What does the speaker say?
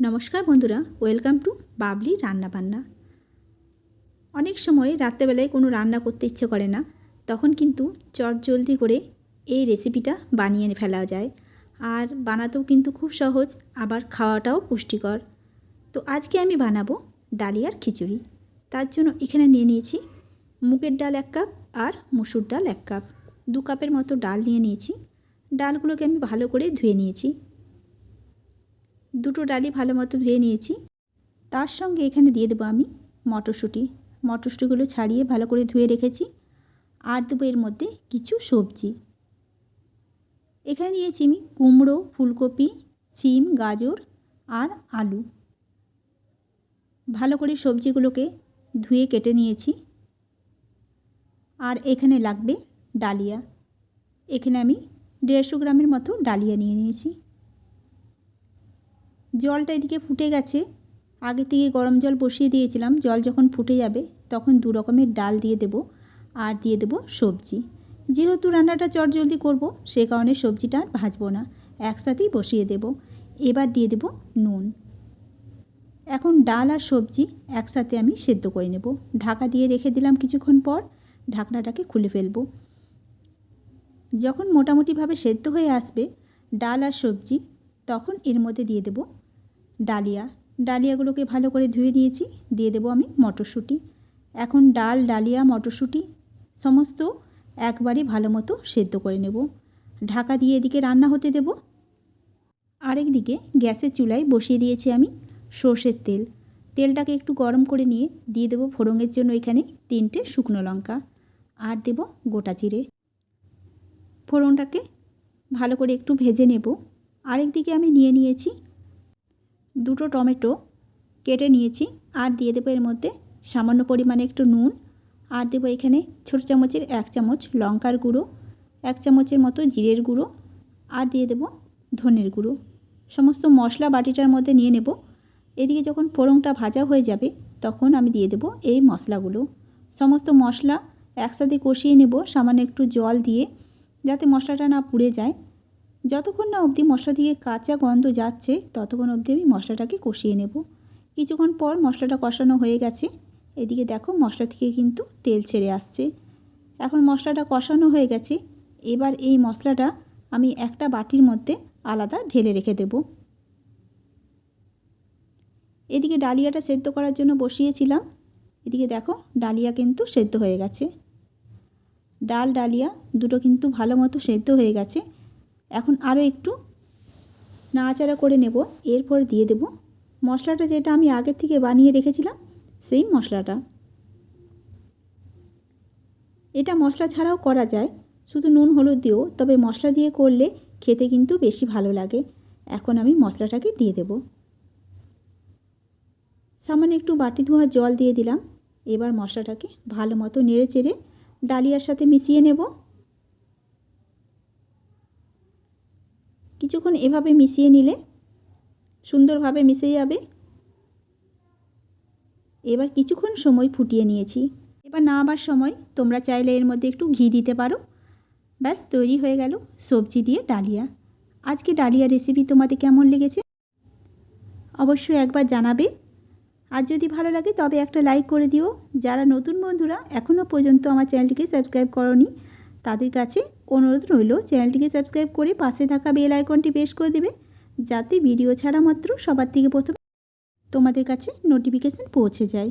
নমস্কার বন্ধুরা, welcome to Babli রান্নাবান্না। অনেক সময় রাত্রেবেলায় কোনো রান্না করতে ইচ্ছে করে না, তখন কিন্তু চট জলদি করে এই রেসিপিটা বানিয়ে ফেলা যায়। আর বানাতেও কিন্তু খুব সহজ, আবার খাওয়াটাও পুষ্টিকর। তো আজকে আমি বানাবো ডালিয়ার খিচুড়ি। তার জন্য এখানে নিয়ে নিয়েছি মুগের ডাল এক কাপ আর মুসুর ডাল এক কাপ। দু কাপের মতো ডাল নিয়ে নিয়েছি। ডালগুলোকে আমি ভালো করে ধুয়ে নিয়েছি। দুটো ডালি ভালো মতো ধুয়ে নিয়েছি। তার সঙ্গে এখানে দিয়ে দেবো আমি মটরশুঁটি। মটরশুঁটিগুলো ছাড়িয়ে ভালো করে ধুয়ে রেখেছি। আর দেবো এর মধ্যে কিছু সবজি। এখানে নিয়েছি আমি কুমড়ো, ফুলকপি সিম গাজর আর আলু। ভালো করে সবজিগুলোকে ধুয়ে কেটে নিয়েছি। আর এখানে লাগবে ডালিয়া। এখানে আমি দেড়শো গ্রামের মতো ডালিয়া নিয়ে নিয়েছি। জলটা এদিকে ফুটে গেছে। আগে থেকে গরম জল বসিয়ে দিয়েছিলাম। জল যখন ফুটে যাবে, তখন দু রকমের ডাল দিয়ে দেব আর দিয়ে দেব সবজি। যেহেতু রান্নাটা চট জলদি করব, সে কারণে সবজিটা আর ভাজবো না। একসাথেই বসিয়ে দেব। এবার দিয়ে দেব নুন। এখন ডাল আর সবজি একসাথে আমি সেদ্ধ করে নেব। ঢাকা দিয়ে রেখে দিলাম কিছুক্ষণ পর, ঢাকনাটাকে খুলে ফেলব। যখন মোটামুটিভাবে সেদ্ধ হয়ে আসবে, ডাল আর সবজি, তখন এর মধ্যে দিয়ে দেব ডালিয়া। ডালিয়াগুলোকে ভালো করে ধুয়ে নিয়েছি, দিয়ে দেবো আমি মটরশুঁটি। এখন ডাল, ডালিয়া, মটরশুঁটি সমস্ত একবারই ভালো মতো সেদ্ধ করে নেব। ঢাকা দিয়ে এদিকে রান্না হতে দেব। আরেক দিকে গ্যাসের চুলায় বসিয়ে দিয়েছি আমি সর্ষের তেল। তেলটাকে একটু গরম করে নিয়ে দিয়ে দেবো ফোড়নের জন্য এখানে তিনটে শুকনো লঙ্কা। আর দেব গোটা জিরে। ফোড়নটাকে ভালো করে একটু ভেজে নেব। আরেক দিকে আমি নিয়ে নিয়েছি দুটো টমেটো কেটে নিয়েছি আর দিয়ে দেবো এর মধ্যে সামান্য পরিমাণে একটু নুন আর দেবো এখানে ছোটো চামচের এক চামচ লঙ্কার গুঁড়ো, এক চামচের মতো জিরের গুঁড়ো আর দিয়ে দেবো ধনের গুঁড়ো। সমস্ত মশলা বাটিটার মধ্যে নিয়ে নেব। এদিকে যখন ফোড়নটা ভাজা হয়ে যাবে তখন আমি দিয়ে দেবো এই মশলাগুলো। সমস্ত মশলা একসাথে কষিয়ে নেব, সামান্য একটু জল দিয়ে যাতে মশলাটা না পুড়ে যায়। যতক্ষণ না অবধি মশলা থেকে কাঁচা গন্ধ যাচ্ছে, ততক্ষণ অবধি আমি মশলাটাকে কষিয়ে নেব। কিছুক্ষণ পর মশলাটা কষানো হয়ে গেছে। এদিকে দেখো মশলা থেকে কিন্তু তেল ছেড়ে আসছে। এখন মশলাটা কষানো হয়ে গেছে। এবার এই মশলাটা আমি একটা বাটির মধ্যে আলাদা ঢেলে রেখে দেব। এদিকে ডালিয়াটা সেদ্ধ করার জন্য বসিয়েছিলাম। এদিকে দেখো ডালিয়া কিন্তু সেদ্ধ হয়ে গেছে। ডাল, ডালিয়া দুটো কিন্তু ভালো মতো সেদ্ধ হয়ে গেছে। এখন আরও একটু নাড়াচাড়া করে নেব। এরপর দিয়ে দেব মশলাটা যেটা আমি আগের থেকে বানিয়ে রেখেছিলাম, সেই মশলাটা। এটা মশলা ছাড়াও করা যায়, শুধু নুন, হলুদ দিয়েও, তবে মশলা দিয়ে করলে খেতে কিন্তু বেশি ভালো লাগে। এখন আমি মশলাটাকে দিয়ে দেব। সামান্য একটু বাটি ধোয়া জল দিয়ে দিলাম। এবার মশলাটাকে ভালো মতো নেড়ে চেড়ে ডালিয়ার সাথে মিশিয়ে নেব। কিছুক্ষণ এভাবে মিশিয়ে নিলে, সুন্দরভাবে মিশে যাবে। এবার কিছুক্ষণ সময় ফুটিয়ে নিয়েছি। এবার নামাবার সময় তোমরা চাইলে এর মধ্যে একটু ঘি দিতে পারো। ব্যাস, তৈরি হয়ে গেল সবজি দিয়ে ডালিয়া। আজকে ডালিয়া রেসিপি তোমাদের কেমন লেগেছে? অবশ্যই একবার জানাবে। আর যদি ভালো লাগে তবে একটা লাইক করে দিও। যারা নতুন বন্ধুরা এখনও পর্যন্ত আমার চ্যানেলটিকে সাবস্ক্রাইব করনি তাদের কাছে অনুরোধ রইল, চ্যানেলটিকে সাবস্ক্রাইব করে পাশে থাকা বেল আইকনটি বেশ করে দেবে, যাতে ভিডিও ছাড়া মাত্র সবার থেকে প্রথমে তোমাদের কাছে নোটিফিকেশান পৌঁছে যায়।